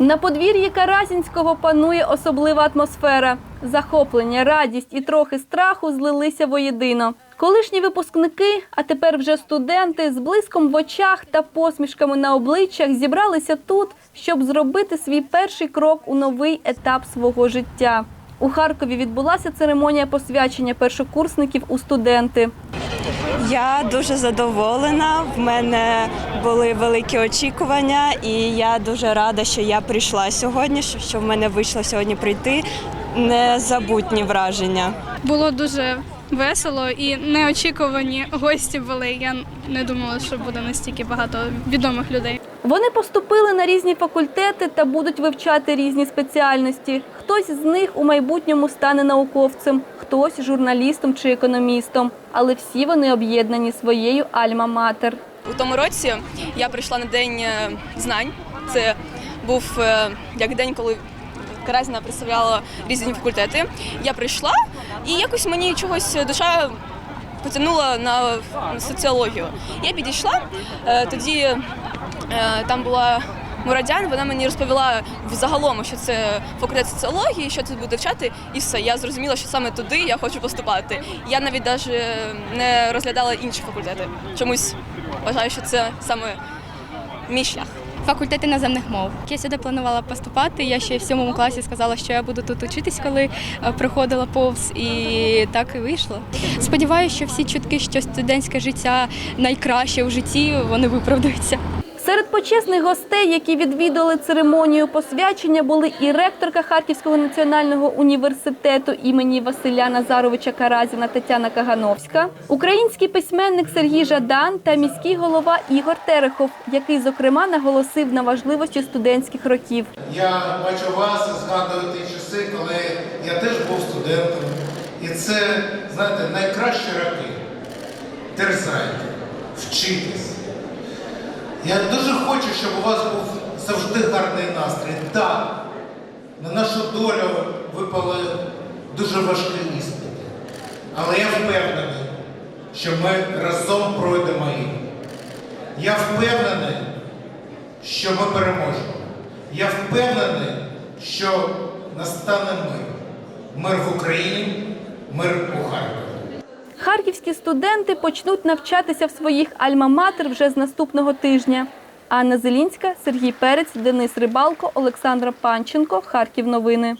На подвір'ї Каразінського панує особлива атмосфера. Захоплення, радість і трохи страху злилися воєдино. Колишні випускники, а тепер вже студенти, з блиском в очах та посмішками на обличчях зібралися тут, щоб зробити свій перший крок у новий етап свого життя. У Харкові відбулася церемонія посвячення першокурсників у студенти. Я дуже задоволена. В мене були великі очікування, і я дуже рада, що я прийшла сьогодні. що- в мене вийшло сьогодні прийти. Незабутні враження. Було дуже весело і неочікувані гості були. Я не думала, що буде настільки багато відомих людей. Вони поступили на різні факультети та будуть вивчати різні спеціальності. Хтось з них у майбутньому стане науковцем, хтось журналістом чи економістом. Але всі вони об'єднані своєю альма-матер. У тому році я прийшла на день е, знань. Це був е, як день, коли Каразіна представляла різні факультети. Я прийшла і якось мені чогось душа потягнула на соціологію. Я підійшла е, тоді. Е, Там була Мурадян, вона мені розповіла взагалом, що це факультет соціології, що тут буде вчати, і все. Я зрозуміла, що саме туди я хочу поступати. Я навіть навіть не розглядала інші факультети. Чомусь вважаю, що це саме мій шлях. факультет іноземних мов. Я сюди планувала поступати. Я ще в сьомому класі сказала, що я буду тут учитись, коли е, приходила повз, і так і вийшло. Сподіваюся, що всі чутки, що студентське життя найкраще у житті, вони виправдаються. Серед почесних гостей, які відвідали церемонію посвячення, були і ректорка Харківського національного університету імені Василя Назаровича Каразіна Тетяна Кагановська, український письменник Сергій Жадан та міський голова Ігор Терехов, який зокрема наголосив на важливості студентських років. Я бачу вас згадую ті часи, коли я теж був студентом. І це, знаєте, найкращі роки. Терзайте, вчитись. Я дуже хочу, щоб у вас був завжди гарний настрій. Так, на нашу долю випали дуже важкі іспити. Але я впевнений, що ми разом пройдемо їх. Я впевнений, що ми переможемо. Я впевнений, що настане мир. Мир в Україні, мир у Харкові. Харківські студенти почнуть навчатися в своїх альма-матер вже з наступного тижня. Анна Зелінська, Сергій Перець, Денис Рибалко, Олександра Панченко. Харків. Новини.